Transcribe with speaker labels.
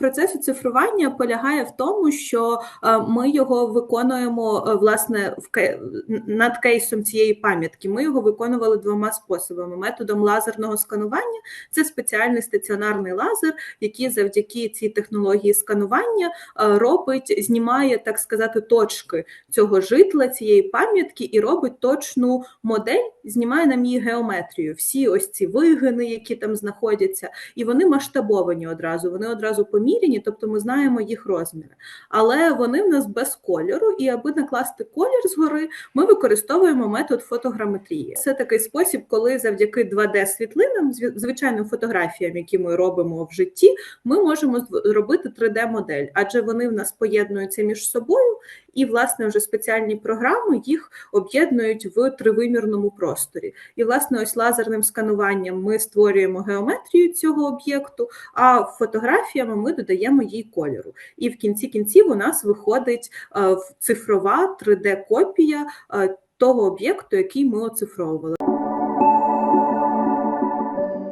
Speaker 1: Процес оцифрування полягає в тому, що е, ми його виконуємо е, власне в над кейсом цієї пам'ятки. Ми його виконували двома способами: методом лазерного сканування це спеціальний стаціонарний лазер, який завдяки цій технології сканування е, робить, знімає, так сказати, точки цього житла, цієї пам'ятки, і робить точну модель, знімає нам її геометрію. Всі ось ці вигини, які там знаходяться, і вони масштабовані одразу. Вони одразу поміряні, тобто ми знаємо їх розміри. Але вони в нас без кольору, і аби накласти колір згори, ми використовуємо метод фотограметрії. Це такий спосіб, коли завдяки 2D-світлинам, зві- звичайним фотографіям, які ми робимо в житті, ми можемо зробити 3D-модель, адже вони в нас поєднуються між собою, і власне вже спеціальні програми їх об'єднують в тривимірному просторі. І власне, ось лазерним скануванням ми створюємо геометрію цього об'єкту, а фотографіями ми додаємо їй кольору. І в кінці кінців у нас виходить е, цифрова 3D-копія е, того об'єкту, який ми оцифровували.